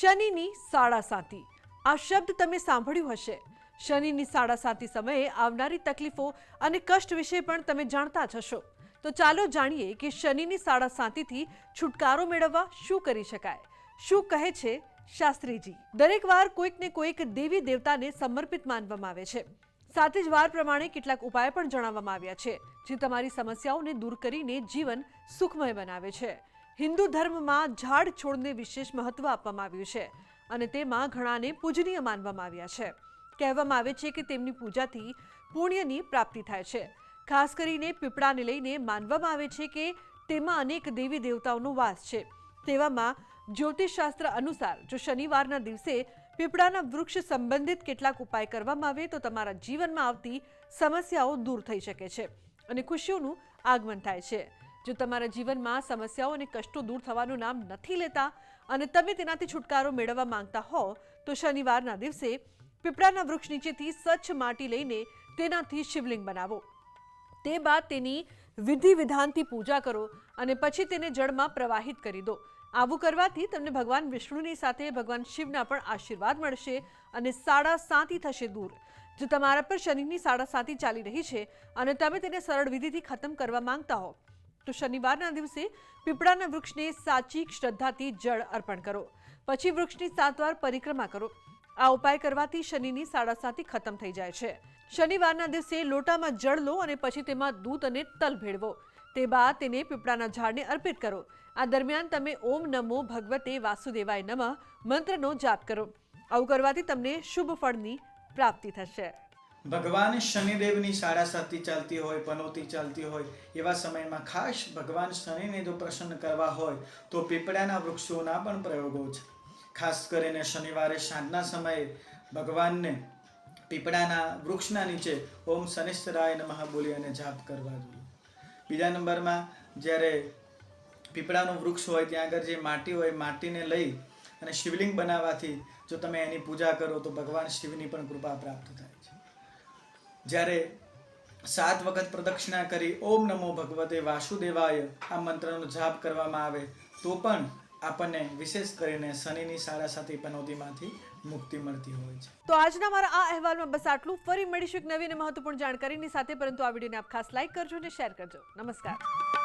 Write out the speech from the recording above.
શનિની સાડાસાતી આ શબ્દ તમે સાંભળ્યું હશે. શનિની સાડાસાતી સમયે આવનારી તકલીફો અને કષ્ટ વિશે પણ તમે જાણતા જ હશો. તો ચાલો જાણીએ કે શનિની સાડાસાતીથી છુટકારો મેળવવા શું કરી શકાય? શું કહે છે શાસ્ત્રીજી? દરેક વાર કોઈક ને કોઈક દેવી દેવતાને સમર્પિત માનવામાં આવે છે. સાથે જ વાર પ્રમાણે કેટલાક ઉપાય પણ જણાવવામાં આવ્યા છે, જે તમારી સમસ્યાઓને દૂર કરીને જીવન સુખમય બનાવે છે. હિન્દુ ધર્મમાં ઝાડ છોડને વિશેષ મહત્વ આપવામાં આવ્યું છે અને તેમાં ઘણાને પૂજનીય માનવામાં આવ્યા છે. કહેવામાં આવે છે કે તેમની પૂજાથી પુણ્યની પ્રાપ્તિ થાય છે. ખાસ કરીને પીપળાને લઈને માનવામાં આવે છે કે તેમાં અનેક દેવી દેવતાઓનો વાસ છે. તેવામાં જ્યોતિષશાસ્ત્ર અનુસાર જો શનિવારના દિવસે પીપળાના વૃક્ષ સંબંધિત કેટલાક ઉપાય કરવામાં આવે તો તમારા જીવનમાં આવતી સમસ્યાઓ દૂર થઈ શકે છે અને ખુશીઓનું આગમન થાય છે. જો તમારા જીવનમાં સમસ્યાઓ અને કષ્ટો દૂર થવાનું નામ નથી લેતા અને તમે તેનાથી છુટકારો મેળવવા માંગતા હો, તો શનિવારના દિવસે પીપળાના વૃક્ષ નીચેથી સ્વચ્છ માટી લઈને તેનાથી શિવલિંગ બનાવો. તે બાદ તેની વિધિ વિધાનથી પૂજા કરો અને પછી તેને જળમાં પ્રવાહિત કરી દો. આવું કરવાથી તમને ભગવાન વિષ્ણુની સાથે ભગવાન શિવના પણ આશીર્વાદ મળશે અને સાડા સાતી થશે દૂર. જો તમારા પર શનિની સાડા સાતી ચાલી રહી છે અને તમે તેને સરળ વિધિથી ખતમ કરવા માંગતા હો તો શનિવારના દિવસે પીપળાના વૃક્ષને સાચી શ્રદ્ધાથી જળ અર્પણ કરો. પછી વૃક્ષની સાત વાર પરિક્રમા કરો. આ ઉપાય કરવાથી શનિની સાડાસાતી ખતમ થઈ જાય છે. શનિવારના દિવસે લોટામાં જળ લો અને પછી તેમાં દૂધ અને તલ ભેળવો. તે બાદ તેને પીપળાના ઝાડને અર્પિત કરો. આ દરમિયાન તમે ઓમ નમો ભગવતે વાસુદેવાય નમઃ મંત્રનો જાપ કરો. આવું કરવાથી તમને શુભ ફળની પ્રાપ્તિ થશે. ભગવાન શનિદેવની સાડા સાતી ચાલતી હોય, પનોતી ચાલતી હોય, એવા સમયમાં ખાસ ભગવાન શનિને જો પ્રસન્ન કરવા હોય, તો પીપળાના વૃક્ષોના પણ પ્રયોગો છે. ખાસ કરીને શનિવારે સાંજના સમયે ભગવાનને પીપળાના વૃક્ષના નીચે ઓમ શનિશ્ચરાય નમઃ બોલી અને જાપ કરવા જોઈએ. બીજા નંબરમાં જ્યારે પીપળાનું વૃક્ષ હોય, ત્યાં આગળ જે માટી હોય, માટીને લઈ અને શિવલિંગ બનાવવાથી જો તમે એની પૂજા કરો, તો ભગવાન શિવની પણ કૃપા પ્રાપ્ત થાય. જ્યારે સાત વખત પ્રદક્ષિણા કરી, ઓમ નમો ભગવતે વાસુદેવાય, આ મંત્રનો જાપ કરવામાં આવે, તો પણ આપણને વિશેષ કરીને શનિની સારા સાડાસાતી પનોતીમાંથી મુક્તિ મળતી હોય છે. તો આજના મારા આ અહેવાલમાં બસ આટલું. ફરી મળીશું એક નવી અને મહત્વપૂર્ણ જાણકારીની સાથે. પરંતુ આ વિડીયોને આપ ખાસ લાઈક કરજો અને શેર કરજો. નમસ્કાર.